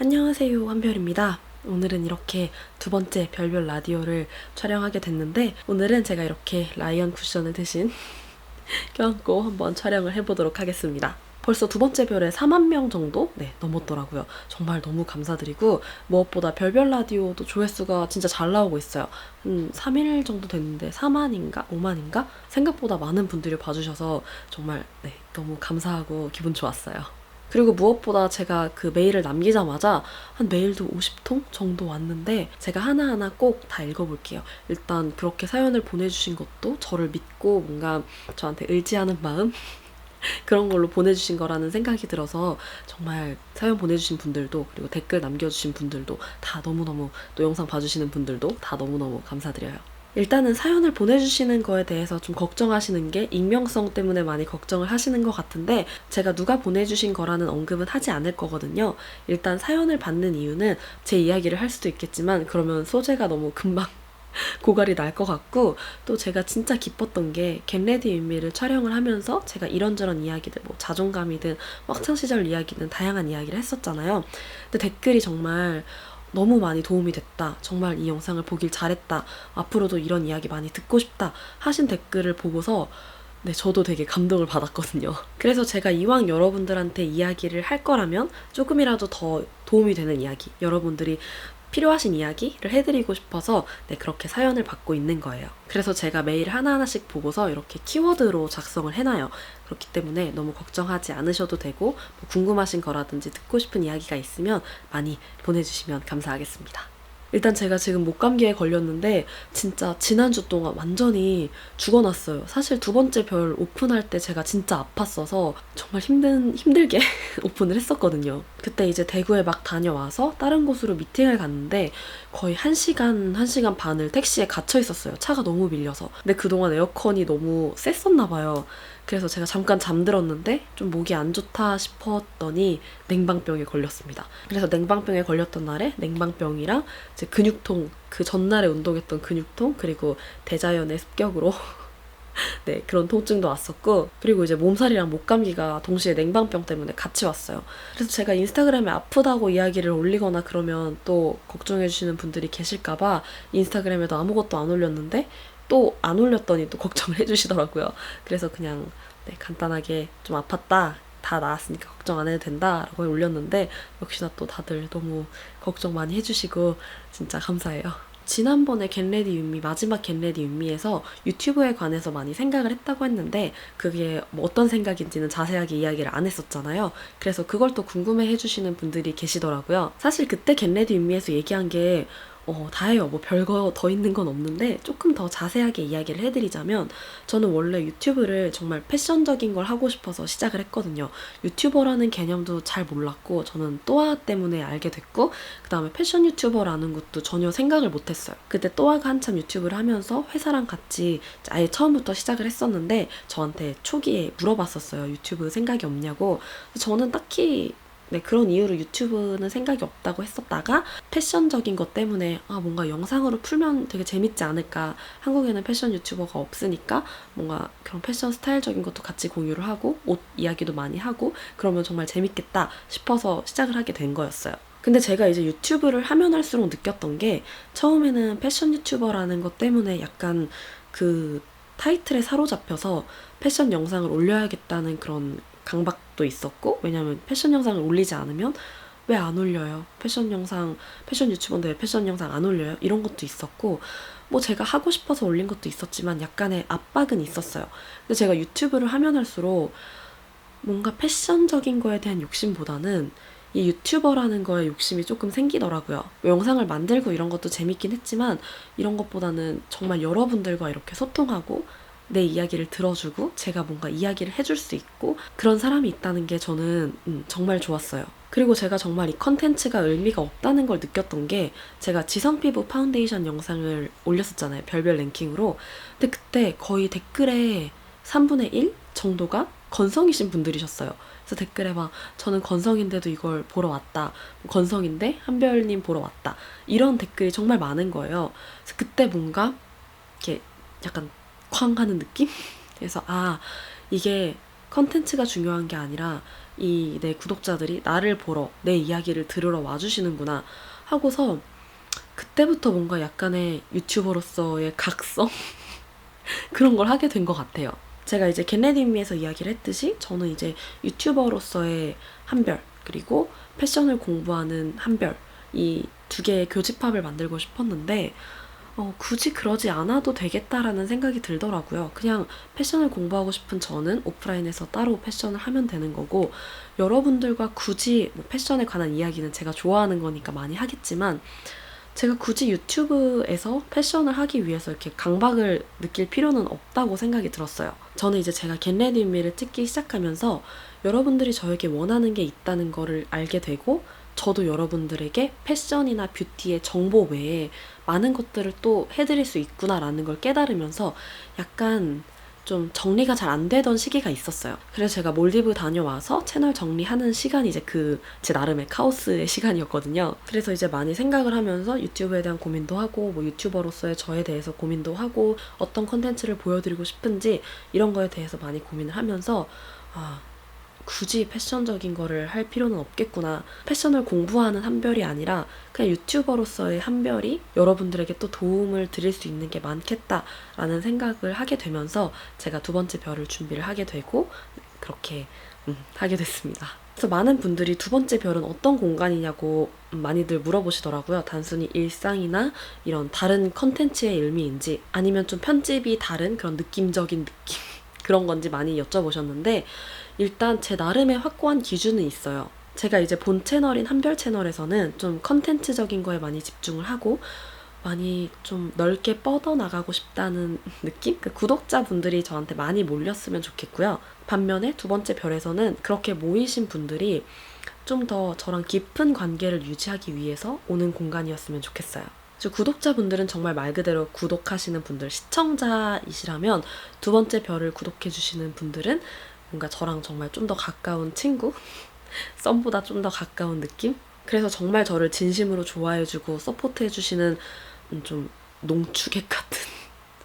안녕하세요 한별입니다. 오늘은 이렇게 두 번째 별별 라디오를 촬영하게 됐는데 오늘은 제가 이렇게 라이언 쿠션을 대신 껴안고 한번 촬영을 해보도록 하겠습니다. 벌써 두 번째 별에 4만 명 정도 네, 넘었더라고요. 정말 너무 감사드리고 무엇보다 별별 라디오도 조회수가 진짜 잘 나오고 있어요. 한 3일 정도 됐는데 4만인가 5만인가 생각보다 많은 분들이 봐주셔서 정말 네, 너무 감사하고 기분 좋았어요. 그리고 무엇보다 제가 그 메일을 남기자마자 한 메일도 50통 정도 왔는데 제가 하나하나 꼭 다 읽어볼게요. 일단 그렇게 사연을 보내주신 것도 저를 믿고 뭔가 저한테 의지하는 마음 그런 걸로 보내주신 거라는 생각이 들어서 정말 사연 보내주신 분들도 그리고 댓글 남겨주신 분들도 다 너무너무 또 영상 봐주시는 분들도 다 너무너무 감사드려요. 일단은 사연을 보내주시는 거에 대해서 좀 걱정하시는 게 익명성 때문에 많이 걱정을 하시는 것 같은데 제가 누가 보내주신 거라는 언급은 하지 않을 거거든요. 일단 사연을 받는 이유는 제 이야기를 할 수도 있겠지만 그러면 소재가 너무 금방 고갈이 날 것 같고 또 제가 진짜 기뻤던 게 겟레디 윤미를 촬영을 하면서 제가 이런저런 이야기들 뭐 자존감이든 학창 시절 이야기든 다양한 이야기를 했었잖아요. 근데 댓글이 정말 너무 많이 도움이 됐다. 정말 이 영상을 보길 잘했다. 앞으로도 이런 이야기 많이 듣고 싶다. 하신 댓글을 보고서 네, 저도 되게 감동을 받았거든요. 그래서 제가 이왕 여러분들한테 이야기를 할 거라면 조금이라도 더 도움이 되는 이야기, 여러분들이 필요하신 이야기를 해드리고 싶어서 네, 그렇게 사연을 받고 있는 거예요. 그래서 제가 매일 하나하나씩 보고서 이렇게 키워드로 작성을 해놔요. 그렇기 때문에 너무 걱정하지 않으셔도 되고 뭐 궁금하신 거라든지 듣고 싶은 이야기가 있으면 많이 보내주시면 감사하겠습니다. 일단 제가 지금 목감기에 걸렸는데 진짜 지난주 동안 완전히 죽어났어요. 사실 두 번째 별 오픈할 때 제가 진짜 아팠어서 정말 힘든 힘들게 오픈을 했었거든요. 그때 이제 대구에 막 다녀와서 다른 곳으로 미팅을 갔는데 거의 1시간, 1시간 반을 택시에 갇혀 있었어요. 차가 너무 밀려서. 근데 그동안 에어컨이 너무 셌었나 봐요. 그래서 제가 잠깐 잠들었는데 좀 목이 안 좋다 싶었더니 냉방병에 걸렸습니다. 그래서 냉방병에 걸렸던 날에 냉방병이랑 이제 근육통 그 전날에 운동했던 근육통 그리고 대자연의 습격으로 네 그런 통증도 왔었고 그리고 이제 몸살이랑 목감기가 동시에 냉방병 때문에 같이 왔어요. 그래서 제가 인스타그램에 아프다고 이야기를 올리거나 그러면 또 걱정해 주시는 분들이 계실까봐 인스타그램에도 아무것도 안 올렸는데 또 안 올렸더니 또 걱정을 해주시더라고요. 그래서 그냥 네, 간단하게 좀 아팠다. 다 나았으니까 걱정 안 해도 된다라고 올렸는데 역시나 또 다들 너무 걱정 많이 해주시고 진짜 감사해요. 지난번에 겟레디 윤미 마지막 겟레디 윤미에서 유튜브에 관해서 많이 생각을 했다고 했는데 그게 뭐 어떤 생각인지는 자세하게 이야기를 안 했었잖아요. 그래서 그걸 또 궁금해 해주시는 분들이 계시더라고요. 사실 그때 겟레디 윤미에서 얘기한 게 어, 다예요. 뭐 별거 더 있는 건 없는데 조금 더 자세하게 이야기를 해드리자면 저는 원래 유튜브를 정말 패션적인 걸 하고 싶어서 시작을 했거든요. 유튜버라는 개념도 잘 몰랐고 저는 또아 때문에 알게 됐고 그 다음에 패션 유튜버라는 것도 전혀 생각을 못했어요. 그때 또아가 한참 유튜브를 하면서 회사랑 같이 아예 처음부터 시작을 했었는데 저한테 초기에 물어봤었어요. 유튜브 생각이 없냐고. 저는 딱히 네, 그런 이유로 유튜브는 생각이 없다고 했었다가 패션적인 것 때문에 아, 뭔가 영상으로 풀면 되게 재밌지 않을까. 한국에는 패션 유튜버가 없으니까 뭔가 그런 패션 스타일적인 것도 같이 공유를 하고 옷 이야기도 많이 하고 그러면 정말 재밌겠다 싶어서 시작을 하게 된 거였어요. 근데 제가 이제 유튜브를 하면 할수록 느꼈던 게 처음에는 패션 유튜버라는 것 때문에 약간 그 타이틀에 사로잡혀서 패션 영상을 올려야겠다는 그런 강박도 있었고 왜냐면 패션 영상을 올리지 않으면 왜 안 올려요? 패션 영상 패션 유튜버인데 왜 패션 영상 안 올려요? 이런 것도 있었고 뭐 제가 하고 싶어서 올린 것도 있었지만 약간의 압박은 있었어요. 근데 제가 유튜브를 하면 할수록 뭔가 패션적인 거에 대한 욕심보다는 이 유튜버라는 거에 욕심이 조금 생기더라고요. 뭐 영상을 만들고 이런 것도 재밌긴 했지만 이런 것보다는 정말 여러분들과 이렇게 소통하고 내 이야기를 들어주고 제가 뭔가 이야기를 해줄 수 있고 그런 사람이 있다는 게 저는 음, 정말 좋았어요. 그리고 제가 정말 이 컨텐츠가 의미가 없다는 걸 느꼈던 게 제가 지성 피부 파운데이션 영상을 올렸었잖아요. 별별 랭킹으로. 근데 그때 거의 댓글에 3분의 1 정도가 건성이신 분들이셨어요. 그래서 댓글에 막 저는 건성인데도 이걸 보러 왔다. 건성인데 한별님 보러 왔다. 이런 댓글이 정말 많은 거예요. 그래서 그때 뭔가 이렇게 약간 쾅 하는 느낌? 그래서 아 이게 컨텐츠가 중요한 게 아니라 이 내 구독자들이 나를 보러 내 이야기를 들으러 와주시는구나 하고서 그때부터 뭔가 약간의 유튜버로서의 각성 그런 걸 하게 된 것 같아요. 제가 이제 겟레디미에서 이야기를 했듯이 저는 이제 유튜버로서의 한별 그리고 패션을 공부하는 한별 이 두 개의 교집합을 만들고 싶었는데 어, 굳이 그러지 않아도 되겠다라는 생각이 들더라고요. 그냥 패션을 공부하고 싶은 저는 오프라인에서 따로 패션을 하면 되는 거고 여러분들과 굳이 뭐 패션에 관한 이야기는 제가 좋아하는 거니까 많이 하겠지만 제가 굳이 유튜브에서 패션을 하기 위해서 이렇게 강박을 느낄 필요는 없다고 생각이 들었어요. 저는 이제 제가 겟레디미를 찍기 시작하면서 여러분들이 저에게 원하는 게 있다는 거를 알게 되고 저도 여러분들에게 패션이나 뷰티의 정보 외에 많은 것들을 또 해드릴 수 있구나라는 걸 깨달으면서 약간 좀 정리가 잘 안 되던 시기가 있었어요. 그래서 제가 몰디브 다녀와서 채널 정리하는 시간이 이제 그 제 나름의 카오스의 시간이었거든요. 그래서 이제 많이 생각을 하면서 유튜브에 대한 고민도 하고 뭐 유튜버로서의 저에 대해서 고민도 하고 어떤 컨텐츠를 보여드리고 싶은지 이런 거에 대해서 많이 고민을 하면서 아 굳이 패션적인 거를 할 필요는 없겠구나. 패션을 공부하는 한별이 아니라 그냥 유튜버로서의 한별이 여러분들에게 또 도움을 드릴 수 있는 게 많겠다라는 생각을 하게 되면서 제가 두 번째 별을 준비를 하게 되고 그렇게 음, 하게 됐습니다. 그래서 많은 분들이 두 번째 별은 어떤 공간이냐고 많이들 물어보시더라고요. 단순히 일상이나 이런 다른 컨텐츠의 의미인지 아니면 좀 편집이 다른 그런 느낌적인 느낌 그런 건지 많이 여쭤보셨는데 일단 제 나름의 확고한 기준은 있어요. 제가 이제 본 채널인 한별 채널에서는 좀 컨텐츠적인 거에 많이 집중을 하고 많이 좀 넓게 뻗어나가고 싶다는 느낌? 그 구독자분들이 저한테 많이 몰렸으면 좋겠고요. 반면에 두 번째 별에서는 그렇게 모이신 분들이 좀 더 저랑 깊은 관계를 유지하기 위해서 오는 공간이었으면 좋겠어요. 즉 구독자분들은 정말 말 그대로 구독하시는 분들, 시청자이시라면 두 번째 별을 구독해 주시는 분들은 뭔가 저랑 정말 좀 더 가까운 친구? 썸보다 좀 더 가까운 느낌? 그래서 정말 저를 진심으로 좋아해주고 서포트해주시는 음, 좀 농축액 같은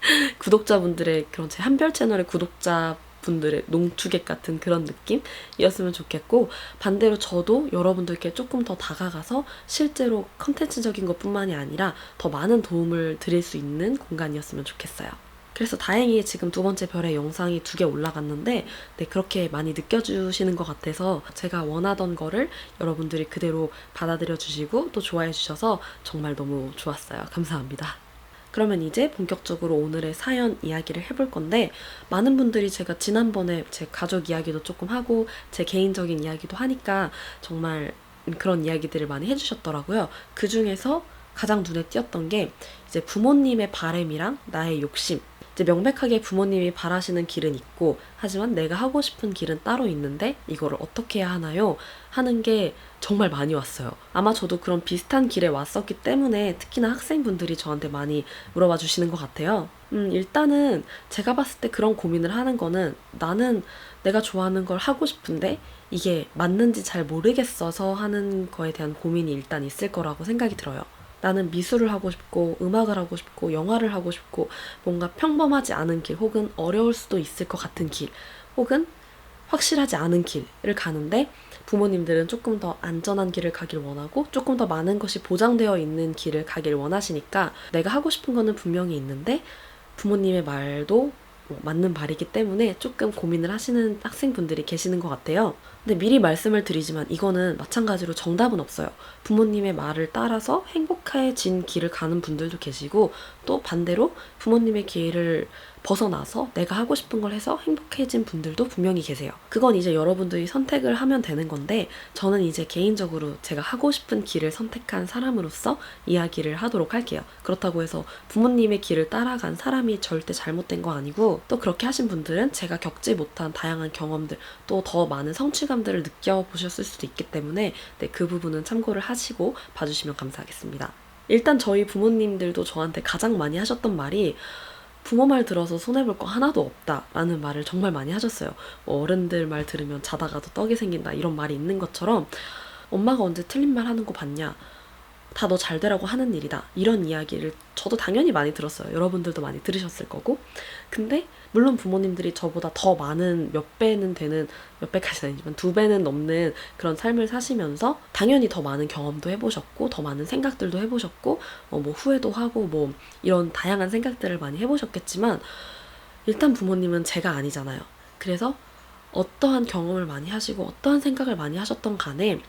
구독자분들의 그런 제 한별 채널의 구독자 분들의 농축액 같은 그런 느낌이었으면 좋겠고 반대로 저도 여러분들께 조금 더 다가가서 실제로 컨텐츠적인 것뿐만이 아니라 더 많은 도움을 드릴 수 있는 공간이었으면 좋겠어요. 그래서 다행히 지금 두 번째 별의 영상이 두 개 올라갔는데 네, 그렇게 많이 느껴주시는 것 같아서 제가 원하던 거를 여러분들이 그대로 받아들여 주시고 또 좋아해 주셔서 정말 너무 좋았어요. 감사합니다. 그러면 이제 본격적으로 오늘의 사연 이야기를 해볼 건데 많은 분들이 제가 지난번에 제 가족 이야기도 조금 하고 제 개인적인 이야기도 하니까 정말 그런 이야기들을 많이 해주셨더라고요. 그 중에서 가장 눈에 띄었던 게 이제 부모님의 바램이랑 나의 욕심 이제 명백하게 부모님이 바라시는 길은 있고 하지만 내가 하고 싶은 길은 따로 있는데 이거를 어떻게 해야 하나요? 하는 게 정말 많이 왔어요. 아마 저도 그런 비슷한 길에 왔었기 때문에 특히나 학생분들이 저한테 많이 물어봐 주시는 것 같아요. 음, 일단은 제가 봤을 때 그런 고민을 하는 거는 나는 내가 좋아하는 걸 하고 싶은데 이게 맞는지 잘 모르겠어서 하는 거에 대한 고민이 일단 있을 거라고 생각이 들어요. 나는 미술을 하고 싶고 음악을 하고 싶고 영화를 하고 싶고 뭔가 평범하지 않은 길 혹은 어려울 수도 있을 것 같은 길 혹은 확실하지 않은 길을 가는데 부모님들은 조금 더 안전한 길을 가길 원하고 조금 더 많은 것이 보장되어 있는 길을 가길 원하시니까 내가 하고 싶은 거는 분명히 있는데 부모님의 말도 뭐 맞는 말이기 때문에 조금 고민을 하시는 학생분들이 계시는 것 같아요. 근데 미리 말씀을 드리지만 이거는 마찬가지로 정답은 없어요. 부모님의 말을 따라서 행복해진 길을 가는 분들도 계시고 또 반대로 부모님의 길을 벗어나서 내가 하고 싶은 걸 해서 행복해진 분들도 분명히 계세요. 그건 이제 여러분들이 선택을 하면 되는 건데 저는 이제 개인적으로 제가 하고 싶은 길을 선택한 사람으로서 이야기를 하도록 할게요. 그렇다고 해서 부모님의 길을 따라간 사람이 절대 잘못된 거 아니고 또 그렇게 하신 분들은 제가 겪지 못한 다양한 경험들 또 더 많은 성취감 들을 느껴보셨을 수도 있기 때문에 네, 그 부분은 참고를 하시고 봐주시면 감사하겠습니다. 일단 저희 부모님들도 저한테 가장 많이 하셨던 말이 부모 말 들어서 손해볼 거 하나도 없다 라는 말을 정말 많이 하셨어요. 뭐 어른들 말 들으면 자다가도 떡이 생긴다 이런 말이 있는 것처럼 엄마가 언제 틀린 말 하는 거 봤냐? 다 너 잘 되라고 하는 일이다. 이런 이야기를 저도 당연히 많이 들었어요. 여러분들도 많이 들으셨을 거고. 근데 물론 부모님들이 저보다 더 많은 몇 배는 되는 몇 배까지는 아니지만 두 배는 넘는 그런 삶을 사시면서 당연히 더 많은 경험도 해보셨고 더 많은 생각들도 해보셨고 어, 뭐 후회도 하고 뭐 이런 다양한 생각들을 많이 해보셨겠지만 일단 부모님은 제가 아니잖아요. 그래서 어떠한 경험을 많이 하시고 어떠한 생각을 많이 하셨던 간에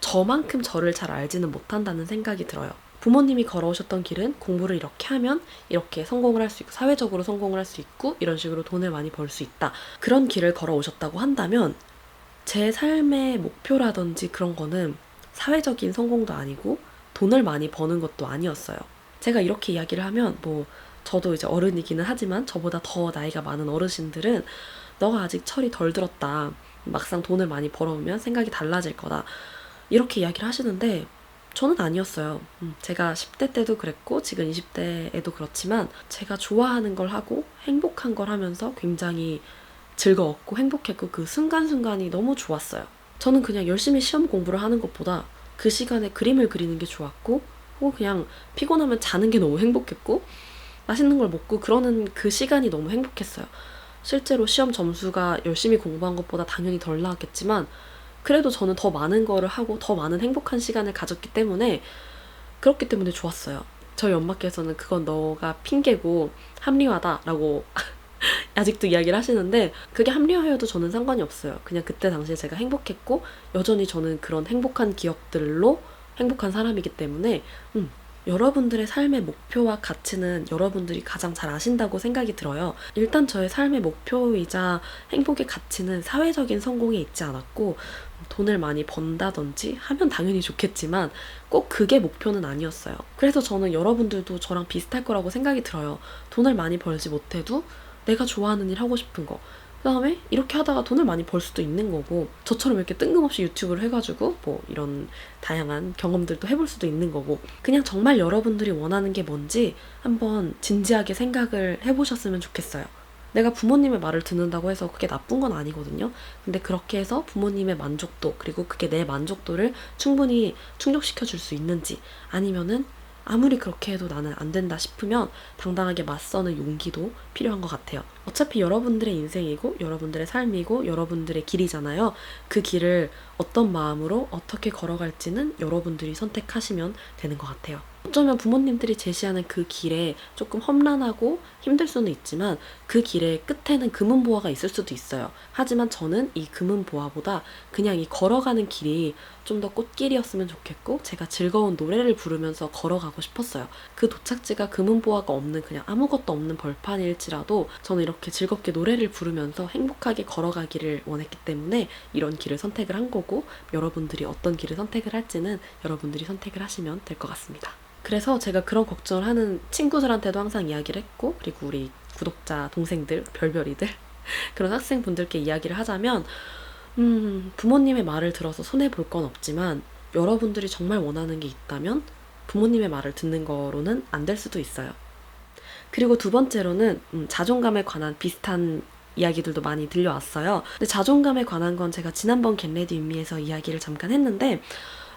저만큼 저를 잘 알지는 못한다는 생각이 들어요. 부모님이 걸어오셨던 길은 공부를 이렇게 하면 이렇게 성공을 할 수 있고 사회적으로 성공을 할 수 있고 이런 식으로 돈을 많이 벌 수 있다. 그런 길을 걸어오셨다고 한다면 제 삶의 목표라든지 그런 거는 사회적인 성공도 아니고 돈을 많이 버는 것도 아니었어요. 제가 이렇게 이야기를 하면 뭐 저도 이제 어른이기는 하지만 저보다 더 나이가 많은 어르신들은 너가 아직 철이 덜 들었다. 막상 돈을 많이 벌어오면 생각이 달라질 거다. 이렇게 이야기를 하시는데 저는 아니었어요. 음, 제가 10대 때도 그랬고 지금 20대에도 그렇지만 제가 좋아하는 걸 하고 행복한 걸 하면서 굉장히 즐거웠고 행복했고 그 순간순간이 너무 좋았어요. 저는 그냥 열심히 시험 공부를 하는 것보다 그 시간에 그림을 그리는 게 좋았고 혹은 그냥 피곤하면 자는 게 너무 행복했고 맛있는 걸 먹고 그러는 그 시간이 너무 행복했어요. 실제로 시험 점수가 열심히 공부한 것보다 당연히 덜 나왔겠지만 그래도 저는 더 많은 거를 하고 더 많은 행복한 시간을 가졌기 때문에 그렇기 때문에 좋았어요. 저희 엄마께서는 그건 너가 핑계고 합리화다라고 아직도 이야기를 하시는데 그게 합리화여도 저는 상관이 없어요. 그냥 그때 당시에 제가 행복했고 여전히 저는 그런 행복한 기억들로 행복한 사람이기 때문에 음, 여러분들의 삶의 목표와 가치는 여러분들이 가장 잘 아신다고 생각이 들어요. 일단 저의 삶의 목표이자 행복의 가치는 사회적인 성공에 있지 않았고 돈을 많이 번다든지 하면 당연히 좋겠지만 꼭 그게 목표는 아니었어요. 그래서 저는 여러분들도 저랑 비슷할 거라고 생각이 들어요. 돈을 많이 벌지 못해도 내가 좋아하는 일 하고 싶은 거. 그 다음에 이렇게 하다가 돈을 많이 벌 수도 있는 거고 저처럼 이렇게 뜬금없이 유튜브를 해가지고 뭐 이런 다양한 경험들도 해볼 수도 있는 거고 그냥 정말 여러분들이 원하는 게 뭔지 한번 진지하게 생각을 해보셨으면 좋겠어요. 내가 부모님의 말을 듣는다고 해서 그게 나쁜 건 아니거든요. 근데 그렇게 해서 부모님의 만족도 그리고 그게 내 만족도를 충분히 충족시켜 줄 수 있는지 아니면은 아무리 그렇게 해도 나는 안 된다 싶으면 당당하게 맞서는 용기도 필요한 것 같아요. 어차피 여러분들의 인생이고 여러분들의 삶이고 여러분들의 길이잖아요. 그 길을 어떤 마음으로 어떻게 걸어갈지는 여러분들이 선택하시면 되는 것 같아요. 어쩌면 부모님들이 제시하는 그 길에 조금 험난하고 힘들 수는 있지만 그 길의 끝에는 금은보화가 있을 수도 있어요. 하지만 저는 이 금은보화보다 그냥 이 걸어가는 길이 좀 더 꽃길이었으면 좋겠고 제가 즐거운 노래를 부르면서 걸어가고 싶었어요. 그 도착지가 금은보화가 없는 그냥 아무것도 없는 벌판일지라도 저는 이렇게 즐겁게 노래를 부르면서 행복하게 걸어가기를 원했기 때문에 이런 길을 선택을 한 거고 여러분들이 어떤 길을 선택을 할지는 여러분들이 선택을 하시면 될 것 같습니다. 그래서 제가 그런 걱정을 하는 친구들한테도 항상 이야기를 했고 그리고 우리 구독자 동생들 별별이들 그런 학생분들께 이야기를 하자면 음, 부모님의 말을 들어서 손해 볼 건 없지만 여러분들이 정말 원하는 게 있다면 부모님의 말을 듣는 거로는 안 될 수도 있어요. 그리고 두 번째로는 음, 자존감에 관한 비슷한 이야기들도 많이 들려왔어요. 근데 자존감에 관한 건 제가 지난번 겟레디 윈미에서 이야기를 잠깐 했는데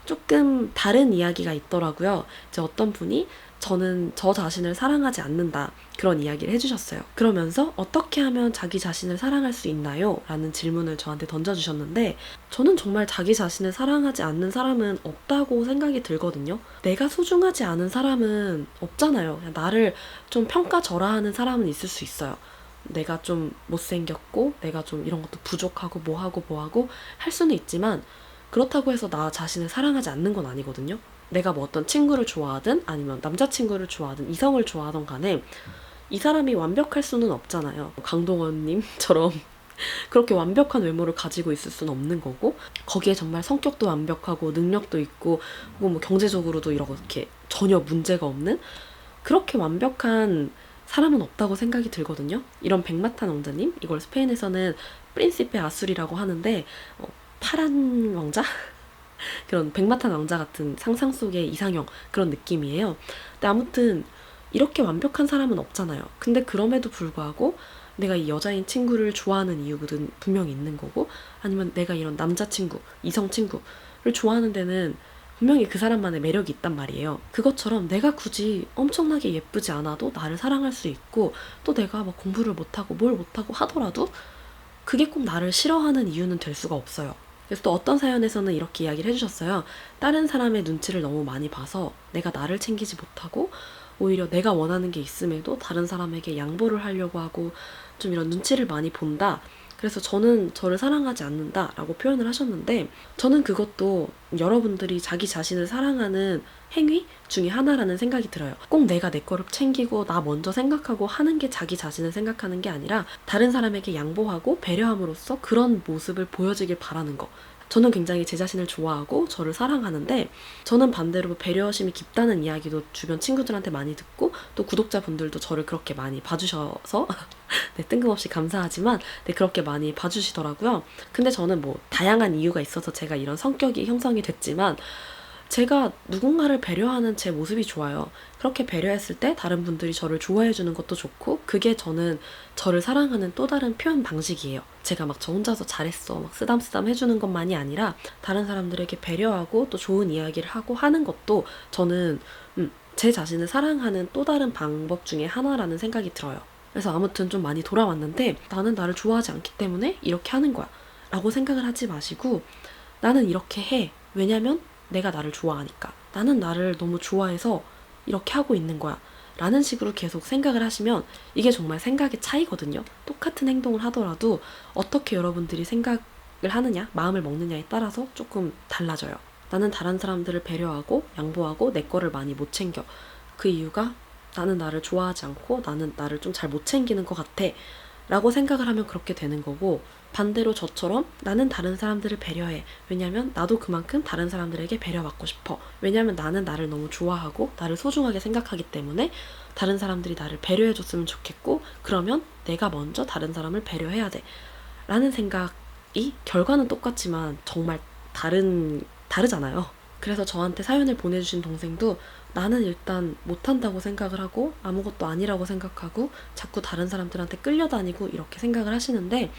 조금 다른 이야기가 있더라고요. 이제 어떤 분이 저는 저 자신을 사랑하지 않는다. 그런 이야기를 해주셨어요. 그러면서 어떻게 하면 자기 자신을 사랑할 수 있나요? 라는 질문을 저한테 던져주셨는데 저는 정말 자기 자신을 사랑하지 않는 사람은 없다고 생각이 들거든요. 내가 소중하지 않은 사람은 없잖아요. 나를 좀 평가절하하는 사람은 있을 수 있어요. 내가 좀 못생겼고 내가 좀 이런 것도 부족하고 뭐하고 뭐하고 할 수는 있지만 그렇다고 해서 나 자신을 사랑하지 않는 건 아니거든요. 내가 뭐 어떤 친구를 좋아하든 아니면 남자친구를 좋아하든 이성을 좋아하던 간에 이 사람이 완벽할 수는 없잖아요. 강동원님처럼 그렇게 완벽한 외모를 가지고 있을 수는 없는 거고 거기에 정말 성격도 완벽하고 능력도 있고 뭐 경제적으로도 이렇게 전혀 문제가 없는 그렇게 완벽한 사람은 없다고 생각이 들거든요. 이런 백마탄 왕자님 이걸 스페인에서는 프린시페 아술이라고 하는데 어, 파란 왕자 그런 백마탄 왕자 같은 상상 속의 이상형 그런 느낌이에요. 근데 아무튼 이렇게 완벽한 사람은 없잖아요. 근데 그럼에도 불구하고 내가 이 여자인 친구를 좋아하는 이유는 분명히 있는 거고 아니면 내가 이런 남자친구, 이성 친구를 좋아하는 데는 분명히 그 사람만의 매력이 있단 말이에요. 그것처럼 내가 굳이 엄청나게 예쁘지 않아도 나를 사랑할 수 있고 또 내가 막 공부를 못하고 뭘 못하고 하더라도 그게 꼭 나를 싫어하는 이유는 될 수가 없어요. 그래서 또 어떤 사연에서는 이렇게 이야기를 해주셨어요. 다른 사람의 눈치를 너무 많이 봐서 내가 나를 챙기지 못하고 오히려 내가 원하는 게 있음에도 다른 사람에게 양보를 하려고 하고 좀 이런 눈치를 많이 본다. 그래서 저는 저를 사랑하지 않는다 라고 표현을 하셨는데 저는 그것도 여러분들이 자기 자신을 사랑하는 행위 중에 하나라는 생각이 들어요. 꼭 내가 내 거를 챙기고 나 먼저 생각하고 하는 게 자기 자신을 생각하는 게 아니라 다른 사람에게 양보하고 배려함으로써 그런 모습을 보여주길 바라는 거. 저는 굉장히 제 자신을 좋아하고 저를 사랑하는데 저는 반대로 배려심이 깊다는 이야기도 주변 친구들한테 많이 듣고 또 구독자분들도 저를 그렇게 많이 봐주셔서 네, 뜬금없이 감사하지만 네, 그렇게 많이 봐주시더라고요. 근데 저는 뭐 다양한 이유가 있어서 제가 이런 성격이 형성이 됐지만 제가 누군가를 배려하는 제 모습이 좋아요. 그렇게 배려했을 때 다른 분들이 저를 좋아해 주는 것도 좋고 그게 저는 저를 사랑하는 또 다른 표현 방식이에요. 제가 막 저 혼자서 잘했어 막 쓰담쓰담 해주는 것만이 아니라 다른 사람들에게 배려하고 또 좋은 이야기를 하고 하는 것도 저는 음, 제 자신을 사랑하는 또 다른 방법 중에 하나라는 생각이 들어요. 그래서 아무튼 좀 많이 돌아왔는데 나는 나를 좋아하지 않기 때문에 이렇게 하는 거야. 라고 생각을 하지 마시고 나는 이렇게 해. 왜냐면 내가 나를 좋아하니까. 나는 나를 너무 좋아해서 이렇게 하고 있는 거야. 라는 식으로 계속 생각을 하시면 이게 정말 생각의 차이거든요. 똑같은 행동을 하더라도 어떻게 여러분들이 생각을 하느냐, 마음을 먹느냐에 따라서 조금 달라져요. 나는 다른 사람들을 배려하고 양보하고 내 거를 많이 못 챙겨. 그 이유가 나는 나를 좋아하지 않고 나는 나를 좀 잘 못 챙기는 것 같아. 라고 생각을 하면 그렇게 되는 거고 반대로 저처럼 나는 다른 사람들을 배려해. 왜냐면 나도 그만큼 다른 사람들에게 배려받고 싶어. 왜냐면 나는 나를 너무 좋아하고 나를 소중하게 생각하기 때문에 다른 사람들이 나를 배려해줬으면 좋겠고 그러면 내가 먼저 다른 사람을 배려해야 돼. 라는 생각이 결과는 똑같지만 정말 다른, 다르잖아요. 그래서 저한테 사연을 보내주신 동생도 나는 일단 못한다고 생각을 하고 아무것도 아니라고 생각하고 자꾸 다른 사람들한테 끌려다니고 이렇게 생각을 하시는데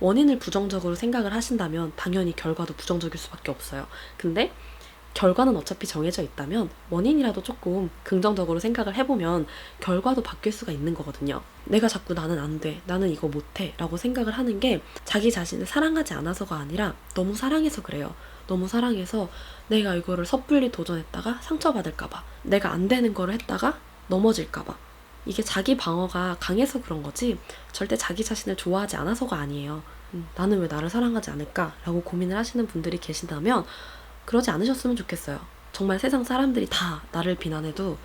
원인을 부정적으로 생각을 하신다면 당연히 결과도 부정적일 수밖에 없어요. 근데 결과는 어차피 정해져 있다면 원인이라도 조금 긍정적으로 생각을 해보면 결과도 바뀔 수가 있는 거거든요. 내가 자꾸 나는 안 돼, 나는 이거 못해 라고 생각을 하는 게 자기 자신을 사랑하지 않아서가 아니라 너무 사랑해서 그래요. 너무 사랑해서 내가 이거를 섣불리 도전했다가 상처받을까봐 내가 안 되는 거를 했다가 넘어질까봐 이게 자기 방어가 강해서 그런 거지 절대 자기 자신을 좋아하지 않아서가 아니에요. 음, 나는 왜 나를 사랑하지 않을까라고 고민을 하시는 분들이 계신다면 그러지 않으셨으면 좋겠어요. 정말 세상 사람들이 다 나를 비난해도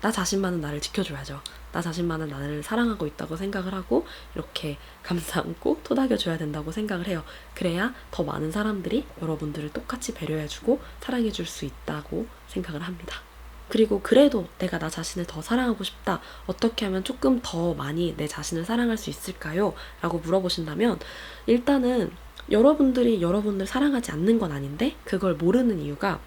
나 자신만은 나를 지켜줘야죠. 나 자신만은 나를 사랑하고 있다고 생각을 하고 이렇게 감싸 안고 토닥여줘야 된다고 생각을 해요. 그래야 더 많은 사람들이 여러분들을 똑같이 배려해주고 사랑해줄 수 있다고 생각을 합니다. 그리고 그래도 내가 나 자신을 더 사랑하고 싶다. 어떻게 하면 조금 더 많이 내 자신을 사랑할 수 있을까요? 라고 물어보신다면 일단은 여러분들이 여러분을 사랑하지 않는 건 아닌데 그걸 모르는 이유가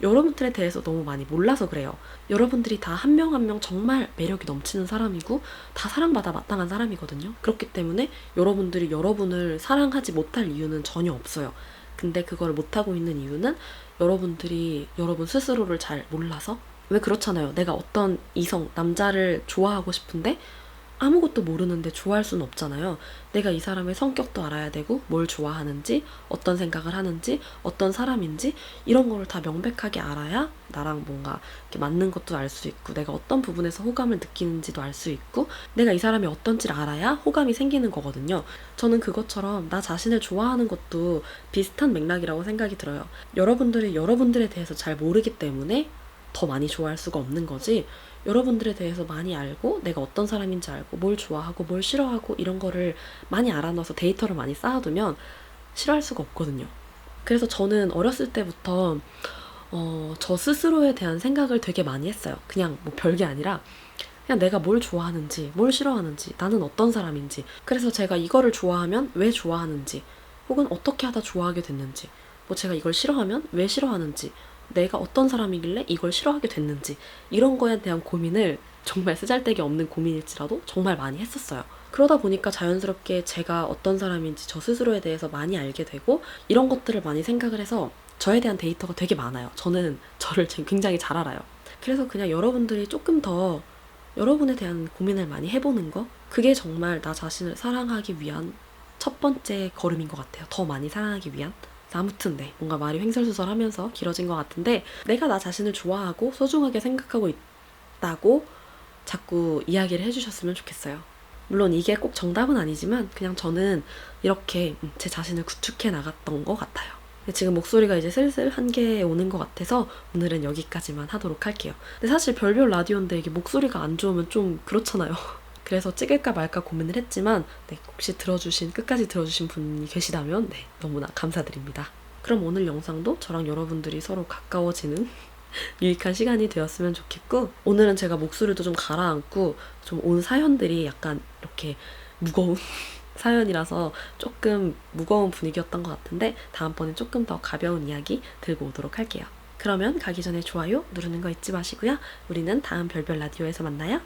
여러분들에 대해서 너무 많이 몰라서 그래요. 여러분들이 다 한 명 한명 정말 매력이 넘치는 사람이고 다 사랑받아 마땅한 사람이거든요. 그렇기 때문에 여러분들이 여러분을 사랑하지 못할 이유는 전혀 없어요. 근데 그걸 못하고 있는 이유는 여러분들이 여러분 스스로를 잘 몰라서 왜 그렇잖아요. 내가 어떤 이성, 남자를 좋아하고 싶은데 아무것도 모르는데 좋아할 수는 없잖아요. 내가 이 사람의 성격도 알아야 되고, 뭘 좋아하는지, 어떤 생각을 하는지, 어떤 사람인지, 이런 거를 다 명백하게 알아야 나랑 뭔가 이렇게 맞는 것도 알 수 있고, 내가 어떤 부분에서 호감을 느끼는지도 알 수 있고, 내가 이 사람이 어떤지를 알아야 호감이 생기는 거거든요. 저는 그것처럼 나 자신을 좋아하는 것도 비슷한 맥락이라고 생각이 들어요. 여러분들이 여러분들에 대해서 잘 모르기 때문에 더 많이 좋아할 수가 없는 거지. 여러분들에 대해서 많이 알고 내가 어떤 사람인지 알고 뭘 좋아하고 뭘 싫어하고 이런 거를 많이 알아놔서 데이터를 많이 쌓아두면 싫어할 수가 없거든요. 그래서 저는 어렸을 때부터 어, 저 스스로에 대한 생각을 되게 많이 했어요. 그냥 뭐 별게 아니라 그냥 내가 뭘 좋아하는지, 뭘 싫어하는지, 나는 어떤 사람인지. 그래서 제가 이거를 좋아하면 왜 좋아하는지, 혹은 어떻게 하다 좋아하게 됐는지, 뭐 제가 이걸 싫어하면 왜 싫어하는지, 내가 어떤 사람이길래 이걸 싫어하게 됐는지 이런 거에 대한 고민을 정말 쓰잘데기 없는 고민일지라도 정말 많이 했었어요. 그러다 보니까 자연스럽게 제가 어떤 사람인지 저 스스로에 대해서 많이 알게 되고 이런 것들을 많이 생각을 해서 저에 대한 데이터가 되게 많아요. 저는 저를 굉장히 잘 알아요. 그래서 그냥 여러분들이 조금 더 여러분에 대한 고민을 많이 해보는 거 그게 정말 나 자신을 사랑하기 위한 첫 번째 걸음인 것 같아요. 더 많이 사랑하기 위한. 아무튼 네 뭔가 말이 횡설수설하면서 길어진 것 같은데 내가 나 자신을 좋아하고 소중하게 생각하고 있다고 자꾸 이야기를 해주셨으면 좋겠어요. 물론 이게 꼭 정답은 아니지만 그냥 저는 이렇게 음, 제 자신을 구축해 나갔던 것 같아요. 지금 목소리가 이제 슬슬 한계에 오는 것 같아서 오늘은 여기까지만 하도록 할게요. 근데 사실 별별 라디오인데 이게 목소리가 안 좋으면 좀 그렇잖아요. 그래서 찍을까 말까 고민을 했지만 네, 혹시 들어주신 끝까지 들어주신 분이 계시다면 네, 너무나 감사드립니다. 그럼 오늘 영상도 저랑 여러분들이 서로 가까워지는 유익한 시간이 되었으면 좋겠고 오늘은 제가 목소리도 좀 가라앉고 좀 온 사연들이 약간 이렇게 무거운 사연이라서 조금 무거운 분위기였던 것 같은데 다음번엔 조금 더 가벼운 이야기 들고 오도록 할게요. 그러면 가기 전에 좋아요 누르는 거 잊지 마시고요. 우리는 다음 별별 라디오에서 만나요.